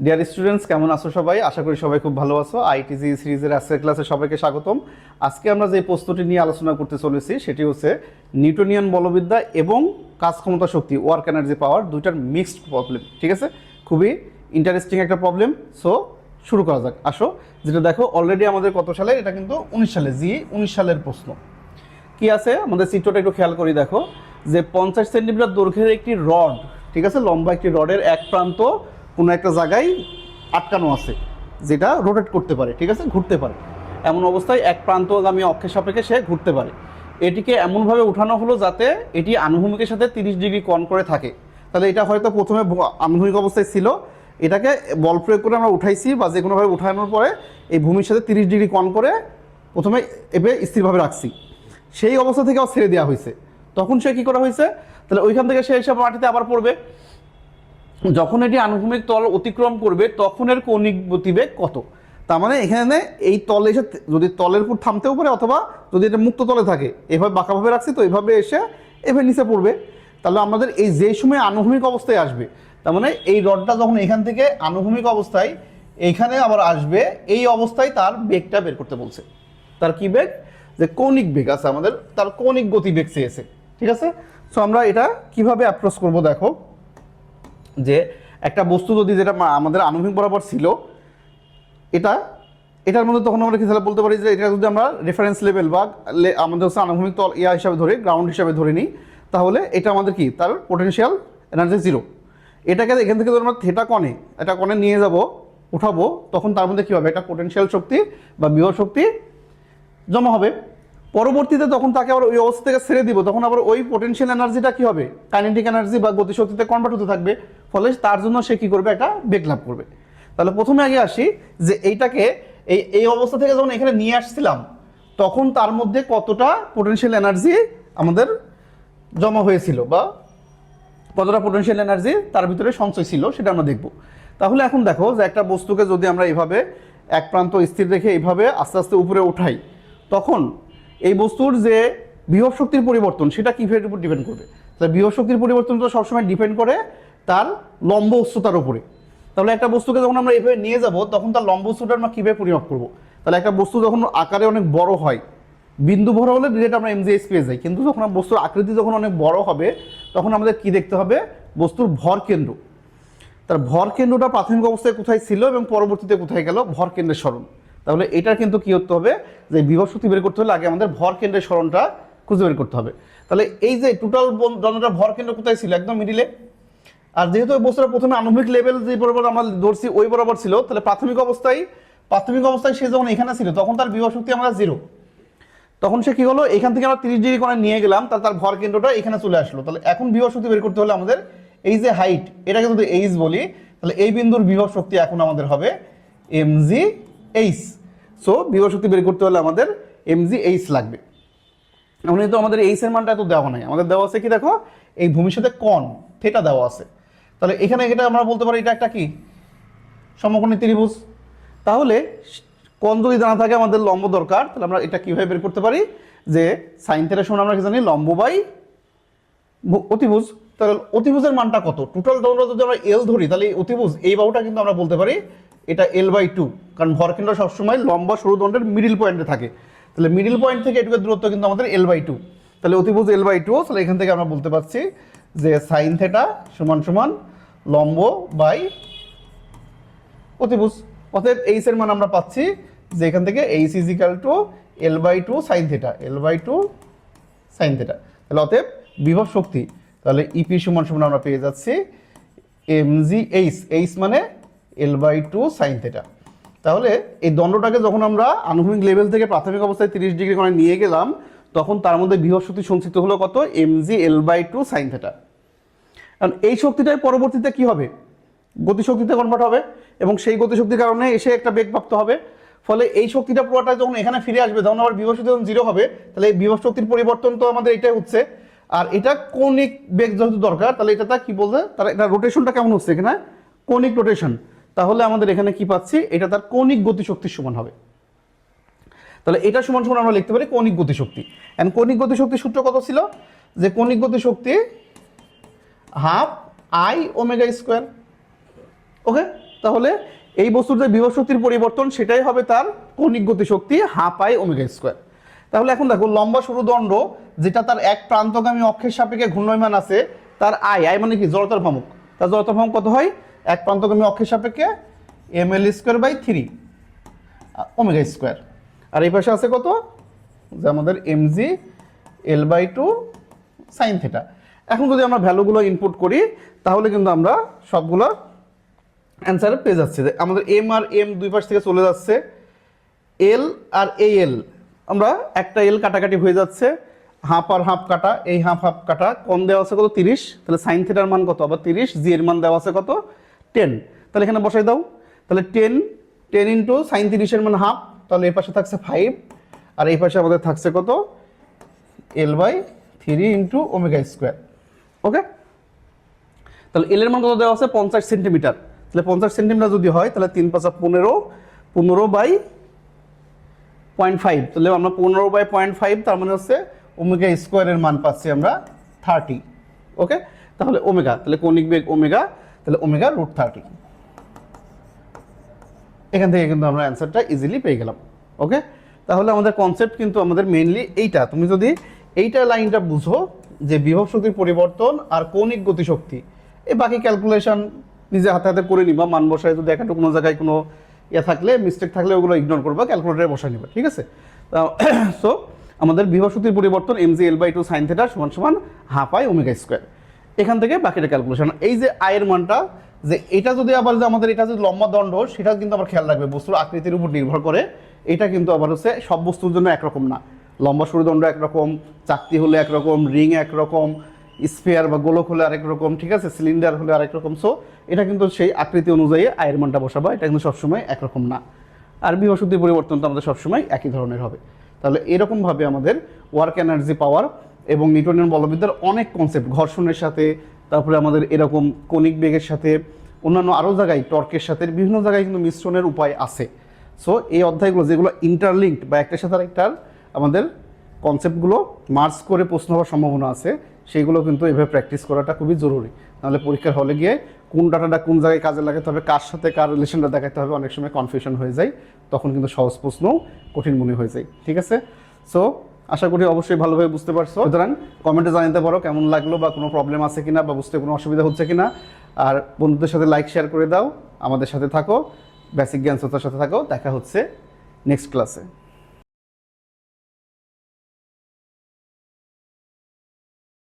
Dear students কেমন আছো সবাই? আশা করি সবাই খুব ভালো আছো। আইটিজি সিরিজের আজকের ক্লাসে সবাইকে স্বাগতম। আজকে আমরা যে প্রস্তুতি নিয়ে আলোচনা করতে চলেছি, সেটি হচ্ছে নিউটনিয়ান বলবিদ্যা এবং কাজ ক্ষমতা শক্তি ওয়ার্ক এনার্জি পাওয়ার দুইটার মিক্সড প্রবলেম ঠিক আছে? খুবই ইন্টারেস্টিং একটা প্রবলেম সো শুরু করা যাক। আসো, যেটা দেখো অলরেডি আমাদের কত সালে? এটা কিন্তু উনিশ সালে, জি, উনিশ সালের প্রশ্ন। কি আছে? আমাদের চিত্রটা একটু খেয়াল করি, দেখো। যে পঞ্চাশ সেন্টিমিটার দৈর্ঘ্যের একটি রড, ঠিক আছে? লম্বা একটি রডের এক প্রান্ত কোনো একটা জায়গায় আটকানো আছে, যেটা রোটেট করতে পারে, ঠিক আছে? ঘুরতে পারে। এমন অবস্থায় এক প্রান্তগামী অক্ষের সাপেক্ষে সে ঘুরতে পারে। এটিকে এমনভাবে উঠানো হলো যাতে এটি আনুভূমিকের সাথে তিরিশ ডিগ্রি কোণ করে থাকে। তাহলে এটা হয়তো প্রথমে আনুভূমিক অবস্থায় ছিল। এটাকে বল প্রয়োগ করে আমরা উঠাইছি বা যে কোনোভাবে উঠানোর পরে এই ভূমির সাথে তিরিশ ডিগ্রি কোণ করে প্রথমে এবে স্থিরভাবে রাখছি। সেই অবস্থা থেকে আবার ছেড়ে দেওয়া হয়েছে। তখন সে কি করা হয়েছে? তাহলে ওইখান থেকে সে এসে মাটিতে আবার পড়বে। যখন এটি আনুভূমিক তল অতিক্রম করবে, তখন এর কৌণিক গতিবেগ কত? তার মানে এখানে এই তলে এসে যদি তলের উপর থামতেও পারে অথবা যদি এটা মুক্ত তলে থাকে, এভাবে বাঁকাভাবে রাখছি তো এভাবে এসে এভাবে নিচে পড়বে, তাহলে আমাদের এই যেই সময় আনুভূমিক অবস্থায় আসবে, তার মানে এই রডটা যখন এখান থেকে আনুভূমিক অবস্থায় এইখানে আবার আসবে, এই অবস্থায় তার বেগটা বের করতে বলছে। তার কি বেগ? যে কৌণিক বেগ আছে আমাদের, তার কৌণিক গতিবেগ চেয়েছে, ঠিক আছে? সো আমরা এটা কীভাবে অ্যাপ্রোচ করব দেখো। যে একটা বস্তু যদি যেটা আমাদের আণবিক বরাবর ছিল, এটা, এটার মধ্যে তখন আমরা কি বলতে পারি যে এটা যদি আমরা রেফারেন্স লেভেল বা আমাদের হচ্ছে আনুভূমিক তল ইয়া হিসাবে ধরে গ্রাউন্ড হিসাবে ধরে নিই, তাহলে এটা আমাদের কি? তার পোটেনশিয়াল এনার্জি জিরো এটাকে এখান থেকে আমরা থেটা কণে এটা কণে নিয়ে যাব, উঠাবো, তখন তার মধ্যে কী হবে? একটা পোটেনশিয়াল শক্তি বা বিভব শক্তি জমা হবে। পরবর্তীতে তখন তাকে আবার ওই অবস্থা থেকে ছেড়ে দিব, তখন আবার ওই পোটেনশিয়াল এনার্জিটা কি হবে? কাইনেটিক এনার্জি বা গতিশক্তিতে কনভার্ট হতে থাকবে, ফলে তার জন্য সে কি করবে? একটা বেগ লাভ করবে। তাহলে প্রথমে আগে আসি যে এইটাকে এই এই অবস্থা থেকে যখন এখানে নিয়ে আসছিলাম, তখন তার মধ্যে কতটা পোটেনশিয়াল এনার্জি আমাদের জমা হয়েছিল বা কতটা পোটেনশিয়াল এনার্জি তার ভিতরে সঞ্চয় ছিল সেটা আমরা দেখব। তাহলে এখন দেখো যে একটা বস্তুকে যদি আমরা এইভাবে এক প্রান্ত স্থির রেখে এইভাবে আস্তে আস্তে উপরে উঠাই তখন এই বস্তুর যে বিভব শক্তির পরিবর্তন, সেটা কীভাবে উপর ডিপেন্ড করবে? তাহলে বিভব শক্তির পরিবর্তন তো সবসময় ডিপেন্ড করে তার লম্ব উচ্চতার উপরে। তাহলে একটা বস্তুকে যখন আমরা এইভাবে নিয়ে যাব, তখন তার লম্ব উচ্চতা আমরা কীভাবে পরিমাপ করব? তাহলে একটা বস্তু যখন আকারে অনেক বড় হয়, বিন্দু ভর হলে ডিরেক্ট আমরা এমজিএস পেয়ে যাই। কিন্তু যখন বস্তুর আকৃতি যখন অনেক বড় হবে, তখন আমাদের কি দেখতে হবে? বস্তুর ভর কেন্দ্র। তার ভর কেন্দ্রটা প্রাথমিক অবস্থায় কোথায় ছিল এবং পরবর্তীতে কোথায় গেল? ভর কেন্দ্রের স্মরণ তাহলে এটা কিন্তু কি করতে হবে? যে বিভব শক্তি বের করতে হলে আগে আমাদের ভর কেন্দ্রের স্মরণটা খুঁজে বের করতে হবে। তাহলে এই যে টোটাল দণ্ডটা ভর কেন্দ্র কোথায় ছিল? একদম মিডিলে আর যেহেতু ওই বস্তুটা প্রথমে আণবিক লেভেল যে বরাবর আমরা ধরছি, ওই বরাবর ছিল, তাহলে প্রাথমিক অবস্থায় প্রাথমিক অবস্থায় সে যখন এখানে ছিল, তখন তার বিভব শক্তি আমরা জিরো তখন সে কি হলো? এখান থেকে আমরা তিরিশ ডিগ্রি কোণে নিয়ে গেলাম, তাহলে তার ভর কেন্দ্রটা এখানে চলে আসলো। তাহলে এখন বিভব শক্তি বের করতে হলে আমাদের এই যে হাইট এটাকে যদি এইচ বলি, তাহলে এই বিন্দুর বিভব শক্তি এখন আমাদের হবে এম জি এইচ সো বিভব শক্তি বের করতে হলে আমাদের এম জি এইচ লাগবে। এখন তো আমাদের এইচ এর মানটা এত দেওয়া নাই, আমাদের দেওয়া আছে কি দেখো? এই ভূমির সাথে কন থেটা দেওয়া আছে। তাহলে এখানে এটা আমরা বলতে পারি, এটা একটা কি? সমকোণী ত্রিভুজ। তাহলে কোণ যদি জানা থাকে আমাদের লম্ব দরকার, তাহলে আমরা এটা কীভাবে বের করতে পারি? যে সাইন থেটার সমান আমরা কি জানি? লম্ব বাই অতিভুজ। তাহলে অতিভুজের মানটা কত? টোটাল দণ্ড যদি আমরা এল ধরি, তাহলে এই অতিভুজ, এই বাহুটা কিন্তু আমরা বলতে পারি এটা এল বাই টু কারণ ভরকেন্দ্র সবসময় লম্বা সরু দণ্ডের মিডিল পয়েন্টে থাকে। তাহলে মিডিল পয়েন্ট থেকে এটুকু দূরত্ব কিন্তু আমাদের এল বাই টু তাহলে অতিভুজ এল বাই টু তাহলে এখান থেকে আমরা বলতে পারছি যে সাইন থেটা সমান সমান লম্ব বাই অতিভুজ। অতএব এইচ এর মান আমরা পাচ্ছি যে এখান থেকে H is equal to L by two sine theta L by two sine theta তাহলে অতএব বিভব শক্তি, তাহলে ইপি সমান সমান আমরা পেয়ে যাচ্ছি এম জি এইচ এইচ মানে L by two sine theta তাহলে এই দণ্ডটাকে যখন আমরা আনুভূমিক লেভেল থেকে প্রাথমিক অবস্থায় তিরিশ ডিগ্রি কোণে নিয়ে গেলাম, তখন তার মধ্যে বিভব শক্তি সঞ্চিত হলো কত? M G L by two sine theta কারণ এই শক্তিটাই পরবর্তীতে কি হবে? গতিশক্তিতে কনভার্ট হবে এবং সেই গতিশক্তির কারণে এসে একটা বেগ প্রাপ্ত হবে। ফলে এই শক্তিটা পুরোটা যখন এখানে ফিরে আসবে তখন আবার বিভব শক্তি যখন জিরো হবে, তাহলে এই বিভব শক্তির পরিবর্তন তো আমাদের এটাই হচ্ছে। আর এটা কৌণিক বেগ যেহেতু দরকার, তাহলে এটা তার কি বলছে? তার এটা রোটেশনটা কেমন হচ্ছে এখানে? কৌণিক রোটেশন তাহলে আমাদের এখানে কি পাচ্ছি? এটা তার কৌণিক গতিশক্তির সমান হবে। তাহলে এটা সমান সমান আমরা লিখতে পারি কৌণিক গতিশক্তি। এন্ড কৌণিক গতিশক্তির সূত্র কত ছিল? যে কৌণিক গতিশক্তি half I omega square okay তাহলে এই বস্তুর যে বিভব শক্তির পরিবর্তন, সেটাই হবে তার কৌণিক গতি শক্তি হাফ আই ওমেগা স্কোয়ার তাহলে এখন দেখো, লম্বা সরু দণ্ড, যেটা তার এক প্রান্তগামী অক্ষের সাপেক্ষে ঘূর্ণয়মান আছে, তার আই আই মানে কি? জড়তার ভ্রামক তার জড়তার ভ্রামক কত হয়? এক প্রান্তগামী অক্ষের সাপেক্ষে M L square by three, omega square. আর এই পাশে আছে কত? যে আমাদের MG L by two sine theta. এখন যদি আমরা ভ্যালুগুলো ইনপুট করি, তাহলে কিন্তু আমরা সবগুলো অ্যান্সার পেয়ে যাচ্ছে। যে আমাদের এম আর এম দুই পাশ থেকে চলে যাচ্ছে, এল আর এ এল। আমরা একটা এল কাটাকাটি হয়ে যাচ্ছে, হাফ আর হাফ কাটা, এই হাফ হাফ কাটা কম দেওয়া আছে কত? তিরিশ। তাহলে সাইন থিটার মান কত? আবার তিরিশ, জি এর মান দেওয়া আছে কত? টেন তাহলে এখানে বসাই দাও। তাহলে টেন টেন ইন্টু সাইন তিরিশের মান হাফ তাহলে এই পাশে থাকছে ফাইভ আর এই পাশে আমাদের থাকছে কত? L by three into omega square okay তাহলে এলের মান কত দেওয়া আছে? পঞ্চাশ সেন্টিমিটার তাহলে পঞ্চাশ সেন্টিমিটার যদি হয়, তাহলে তিন পাঁচা পনেরো পনেরো বাই পয়েন্ট ফাইভ তাহলে আমরা পনেরো বাই পয়েন্ট ফাইভ তার মানে হচ্ছে ওমেগা স্কোয়ারের মান পাচ্ছি আমরা থার্টি ওকে তাহলে ওমেগা তাহলে কৌণিক বেগ ওমেগা তাহলে ওমেগা রুট থার্টি এখান থেকে কিন্তু আমরা অ্যান্সারটা ইজিলি পেয়ে গেলাম। ওকে তাহলে আমাদের কনসেপ্ট কিন্তু আমাদের মেনলি এইটা। তুমি যদি এইটা লাইনটা বুঝো যে বিভব শক্তির পরিবর্তন আর কৌণিক গতিশক্তি, এই বাকি ক্যালকুলেশন নিজে হাতে হাতে করে নিবা। মান বসায় যদি একটা কোনো জায়গায় কোনো ইয়ে থাকলে মিস্টেক থাকলে ওগুলো ইগনোর করবা ক্যালকুলেটারে বসায় নিবা। ঠিক আছে? তা সো আমাদের বিভব শক্তির পরিবর্তন M G L by two sine theta সমান সমান হাফ আই ওমেগা স্কোয়ার এখান থেকে বাকিটা ক্যালকুলেশন এই যে আয়ের মানটা, যে এটা যদি আবার যে আমাদের এটা যদি লম্বা দণ্ড, সেটা কিন্তু আবার খেয়াল রাখবে, বস্তুর আকৃতির উপর নির্ভর করে। এটা কিন্তু আবার হচ্ছে সব বস্তুর জন্য একরকম না। লম্বা সরুদণ্ড একরকম, চাকতি হলে একরকম, রিং একরকম স্পেয়ার বা গোলক হলে আরেক রকম, ঠিক আছে? সিলিন্ডার হলে আরেক রকম। সো এটা কিন্তু সেই আকৃতি অনুযায়ী আয়ের মানটা বসাবা, এটা কিন্তু সবসময় একরকম না। আর বিভশক্তির পরিবর্তনটা আমাদের সবসময় একই ধরনের হবে। তাহলে এরকমভাবে আমাদের ওয়ার্ক এনার্জি পাওয়ার এবং নিউটনের বলবিদ্যার অনেক কনসেপ্ট ঘর্ষণের সাথে, তারপরে আমাদের এরকম কণিক বেগের সাথে, অন্যান্য আরও জায়গায় টর্কের সাথে, বিভিন্ন জায়গায় কিন্তু মিশ্রণের উপায় আছে। সো এই অধ্যায়গুলো যেগুলো ইন্টারলিঙ্কড বা একটার সাথে আরেকটার আমাদের কনসেপ্টগুলো মার্চ করে প্রশ্ন হওয়ার সম্ভাবনা আছে সেইগুলো কিন্তু এভাবে প্র্যাকটিস করাটা খুবই জরুরি। নাহলে পরীক্ষার হলে গিয়ে কোন ডাটাটা কোন জায়গায় কাজে লাগাতে হবে, কার সাথে কার রিলেশনটা দেখাতে হবে, অনেক সময় কনফিউশন হয়ে যায়, তখন কিন্তু সহজ প্রশ্নও কঠিন মনে হয়ে যায়। ঠিক আছে? সো আশা করি অবশ্যই ভালোভাবে বুঝতে পারছ। সুতরাং কমেন্টে জানাতে পারো কেমন লাগল বা কোনো প্রবলেম আছে কিনা বা বুঝতে কোনো অসুবিধা হচ্ছে কিনা। আর বন্ধুদের সাথে লাইক শেয়ার করে দাও, আমাদের সাথে থাকো বেসিক জ্ঞান শ্রোতার সাথে থাকো, দেখা হচ্ছে নেক্সট ক্লাসে